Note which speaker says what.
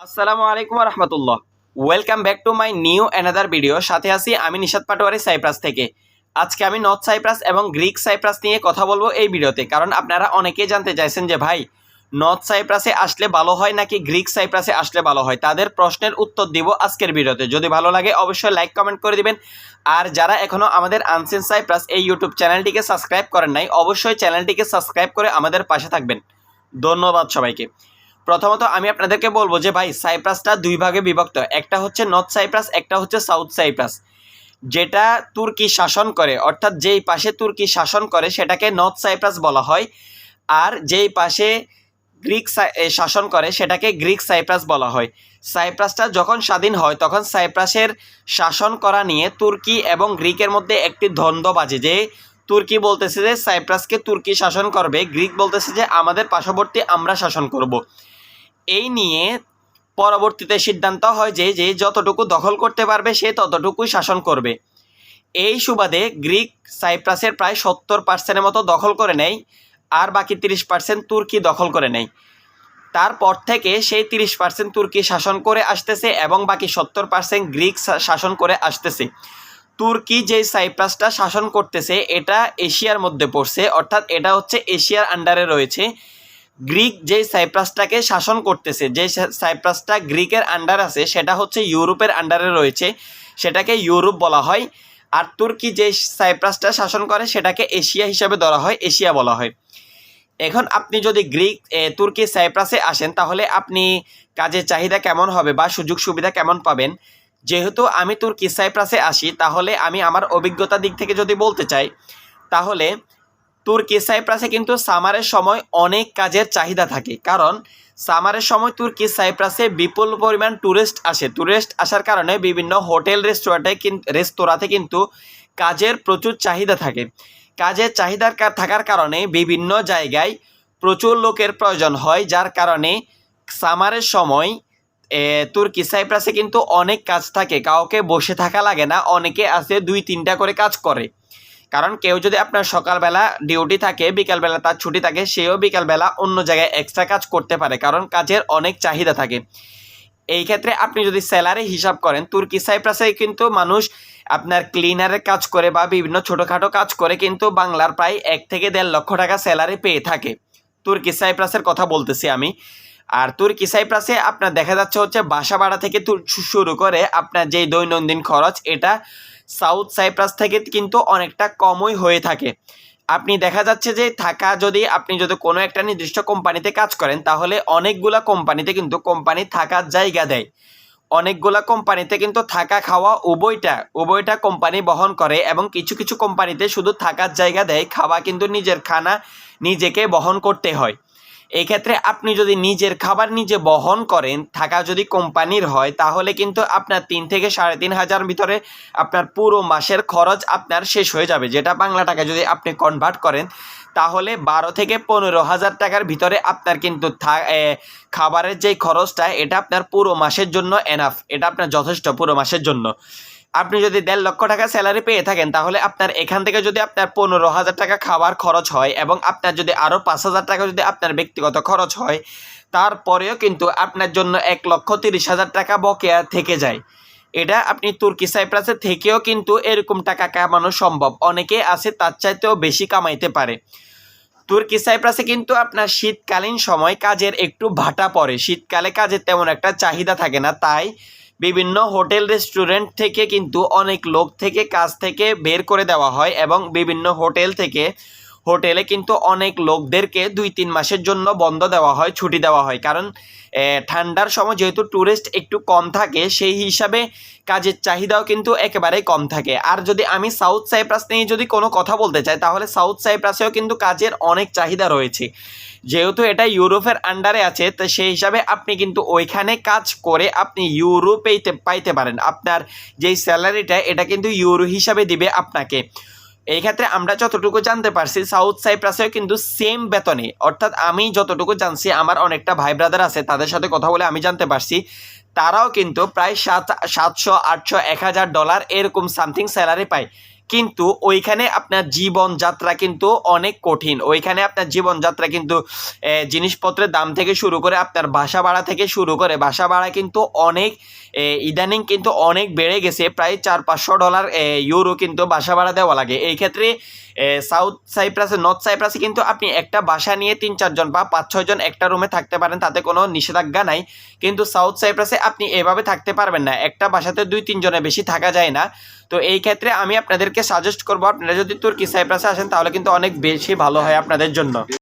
Speaker 1: আসসালামু আলাইকুম রহমতুল্লাহ welcome back to my new another video সাথে আছি আমি নিশাদ পাটোয়ারি সাইপ্রাস থেকে। আজকে আমি নর্থ সাইপ্রাস এবং গ্রিক সাইপ্রাস নিয়ে কথা বলব এই ভিডিওতে কারণ আপনারা অনেকেই জানতে চাইছেন যে, ভাই নর্থ সাইপ্রাসে আসলে ভালো হয় নাকি গ্রিক সাইপ্রাসে আসলে ভালো হয়? তাদের প্রশ্নের উত্তর দিব আজকের ভিডিওতে যদি ভালো লাগে, অবশ্যই লাইক কমেন্ট করে দিবেন। আর যারা এখনও আমাদের আনসেন সাইপ্রাস এই ইউটিউব চ্যানেলটিকে সাবস্ক্রাইব করেন নাই, অবশ্যই চ্যানেলটিকে সাবস্ক্রাইব করে আমাদের পাশে থাকবেন। ধন্যবাদ সবাইকে। প্রথমত আমি আপনাদেরকে বলব যে ভাই, সাইপ্রাসটা দুই ভাগে বিভক্ত। একটা হচ্ছে নর্থ সাইপ্রাস, একটা হচ্ছে সাউথ সাইপ্রাস। যেটা তুর্কি শাসন করে, অর্থাৎ যেই পাশে তুর্কি শাসন করে, সেটাকে নর্থ সাইপ্রাস বলা হয়। আর যেই পাশে গ্রিক শাসন করে, সেটাকে গ্রিক সাইপ্রাস বলা হয়। সাইপ্রাসটা যখন স্বাধীন হয়, তখন সাইপ্রাসের শাসন করা নিয়ে তুর্কি এবং গ্রিকের মধ্যে একটি দ্বন্দ্ব বাজে যে তুর্কি বলতেছে যে, সাইপ্রাসকে তুর্কি শাসন করবে, গ্রিক বলতেছে যে, আমাদের পার্শ্ববর্তী আমরা শাসন করব। এই নিয়ে পরবর্তীতে সিদ্ধান্ত হয় যে যে যতটুকু দখল করতে পারবে, সে ততটুকুই শাসন করবে। এই সুবাদে গ্রিক সাইপ্রাসের প্রায় সত্তর পার্সেন্টের মতো দখল করে নেয়, আর বাকি তিরিশ পার্সেন্ট তুর্কি দখল করে নেয়। তারপর থেকে সেই তিরিশ পার্সেন্ট তুর্কি শাসন করে আসতেছে এবং বাকি সত্তর পার্সেন্ট গ্রিক শাসন করে আসতেছে। তুর্কি যে সাইপ্রাসটা শাসন করতেছে, এটা এশিয়ার মধ্যে পড়ছে, অর্থাৎ এটা হচ্ছে এশিয়ার আন্ডারে রয়েছে। গ্রিক যে সাইপ্রাসটাকে শাসন করতেছে, যে সাইপ্রাসটা গ্রিকের আন্ডার আছে, সেটা হচ্ছে ইউরোপের আন্ডারে রয়েছে। সেটাকে ইউরোপ বলা হয়। আর তুর্কি যে সাইপ্রাসটা শাসন করে, সেটাকে এশিয়া হিসাবে ধরা হয়, এশিয়া বলা হয়। এখন আপনি যদি গ্রিক তুর্কি সাইপ্রাসে আসেন, তাহলে আপনি কাজের চাহিদা কেমন হবে বা সুযোগ সুবিধা কেমন পাবেন? যেহেতু আমি তুর্কি সাইপ্রাসে আসি, তাহলে আমি আমার অভিজ্ঞতা দিক থেকে যদি বলতে চাই, তাহলে তুর্কি সাইপ্রাসে কিন্তু সামারের সময় অনেক কাজের চাহিদা থাকে। কারণ সামারের সময় তুর্কি সাইপ্রাসে বিপুল পরিমাণ ট্যুরিস্ট আসে। ট্যুরিস্ট আসার কারণে বিভিন্ন হোটেল রেস্টুরেন্টে রেস্তোরাঁতে কিন্তু কাজের প্রচুর চাহিদা থাকে। কাজের চাহিদার থাকার কারণে বিভিন্ন জায়গায় প্রচুর লোকের প্রয়োজন হয়, যার কারণে সামারের সময় তুর্কি সাইপ্রাসে কিন্তু অনেক কাজ থাকে। কাউকে বসে থাকা লাগে না, অনেকে আছে দুই তিনটা করে কাজ করে। কারণ কেউ যদি আপনার সকালবেলা ডিউটি থাকে, বিকালবেলা তার ছুটি থাকে, সেও বিকালবেলা অন্য জায়গায় এক্সট্রা কাজ করতে পারে, কারণ কাজের অনেক চাহিদা থাকে। এই ক্ষেত্রে আপনি যদি স্যালারি হিসাব করেন, তুর্কি সাইপ্রাসে কিন্তু মানুষ আপনার ক্লিনারের কাজ করে বা বিভিন্ন ছোটোখাটো কাজ করে কিন্তু বাংলার প্রায় এক থেকে দেড় লক্ষ টাকা স্যালারি পেয়ে থাকে। তুর্কি সাইপ্রাসের কথা বলতেছি আমি। আর তুর্কি সাইপ্রাসে আপনার দেখা যাচ্ছে হচ্ছে বাসা ভাড়া থেকে শুরু করে আপনার যেই দৈনন্দিন খরচ, এটা সাউথ সাইপ্রাস থেকে কিন্তু অনেকটা কমই হয়ে থাকে। আপনি দেখা যাচ্ছে যে থাকা যদি আপনি যদি কোনো একটা নির্দিষ্ট কোম্পানিতে কাজ করেন, তাহলে অনেকগুলা কোম্পানিতে কিন্তু কোম্পানি থাকার জায়গা দেয়। অনেকগুলা কোম্পানিতে কিন্তু থাকা খাওয়া উভয়টা উভয়টা কোম্পানি বহন করে এবং কিছু কিছু কোম্পানিতে শুধু থাকার জায়গা দেয়, খাওয়া কিন্তু নিজের খানা নিজেকে বহন করতে হয়। এই ক্ষেত্রে আপনি যদি নিজের খাবার নিজে বহন করেন, থাকা যদি কোম্পানির হয়, তাহলে কিন্তু আপনার তিন থেকে সাড়ে তিন হাজার ভিতরে আপনার পুরো মাসের খরচ আপনার শেষ হয়ে যাবে। যেটা বাংলা টাকা যদি আপনি কনভার্ট করেন, তাহলে বারো থেকে পনেরো হাজার টাকার ভিতরে আপনার কিন্তু খাবারের যেই খরচটা, এটা আপনার পুরো মাসের জন্য এনাফ এটা আপনার যথেষ্ট পুরো মাসের জন্য। আপনি যদি দেড় লক্ষ টাকা স্যালারি পেয়ে থাকেন, তাহলে আপনার এখান থেকে যদি আপনার পনেরো হাজার টাকা খাবার খরচ হয় এবং আপনার যদি আরও পাঁচ হাজার টাকা যদি আপনার ব্যক্তিগত খরচ হয়, তারপরেও কিন্তু আপনার জন্য এক লক্ষ তিরিশ হাজার টাকা বকেয়া থেকে যায়। এটা আপনি তুর্কি সাইপ্রাসে থেকেও কিন্তু এরকম টাকা কামানো সম্ভব। অনেকে আছে, তার চাইতেও বেশি কামাইতে পারে। তুর্কি সাইপ্রাসে কিন্তু আপনার শীতকালীন সময় কাজের একটু ভাটা পড়ে। শীতকালে কাজের তেমন একটা চাহিদা থাকে না, তাই বিভিন্ন হোটেল রেস্টুরেন্ট থেকে কিন্তু অনেক লোক থেকে কাজ থেকে বের করে দেওয়া হয় এবং বিভিন্ন হোটেল থেকে হোটেলে কিন্তু অনেক লোকদেরকে দুই তিন মাসের জন্য বন্ধ দেওয়া হয়, ছুটি দেওয়া হয়। কারণ ঠান্ডার সময় যেহেতু ট্যুরিস্ট একটু কম থাকে, সেই হিসাবে কাজের চাহিদাও কিন্তু একেবারেই কম থাকে। আর যদি আমি সাউথ সাইপ্রাস নিয়ে যদি কোনো কথা বলতে চাই, তাহলে সাউথ সাইপ্রাসেও কিন্তু কাজের অনেক চাহিদা রয়েছে। যেহেতু এটা ইউরোপের আন্ডারে আছে, তো সেই হিসাবে আপনি কিন্তু ওইখানে কাজ করে আপনি ইউরো পেইতে পাইতে পারেন। আপনার যেই স্যালারিটা এটা কিন্তু ইউরো হিসাবে দিবে আপনাকে। এই ক্ষেত্রে আমরা যতটুকু জানতে পারছি সাউথ সাইপ্রাসেও কিন্তু সেম বেতনে। অর্থাৎ আমি যতটুকু জানছি, আমার অনেকটা ভাই ব্রাদার আছে, তাদের সাথে কথা বলে আমি জানতে পারছি, তারাও কিন্তু প্রায় সাত, সাতশো, আটশো, এক হাজার ডলার এরকম সামথিং স্যালারি পায়। কিন্তু ওইখানে আপনার জীবনযাত্রা কিন্তু অনেক কঠিন। ওইখানে আপনার জীবনযাত্রা কিন্তু জিনিসপত্রের দাম থেকে শুরু করে আপনার বাসা ভাড়া থেকে শুরু করে বাসা ভাড়া কিন্তু অনেক ইদানিং কিন্তু অনেক বেড়ে গেছে। প্রায় চার পাঁচশো ডলার ইউরো কিন্তু বাসা ভাড়া দেওয়া লাগে। এই ক্ষেত্রে সাউথ সাইপ্রাসে, নর্থ সাইপ্রাসে কিন্তু আপনি একটা বাসা নিয়ে তিন চারজন বা পাঁচ ছয়জন একটা রুমে থাকতে পারেন, তাতে কোনো নিষেধাজ্ঞা নাই। কিন্তু সাউথ সাইপ্রাসে আপনি এভাবে থাকতে পারবেন না। একটা বাসাতে দুই তিনজনের বেশি থাকা যায় না। তো এই ক্ষেত্রে আমি আপনাদেরকে সাজেস্ট করব, আপনারা যদি তুর্কি, সাইপ্রাসে আসেন তাহলে কিন্তু অনেক বেশি ভালো হয় আপনাদের জন্য।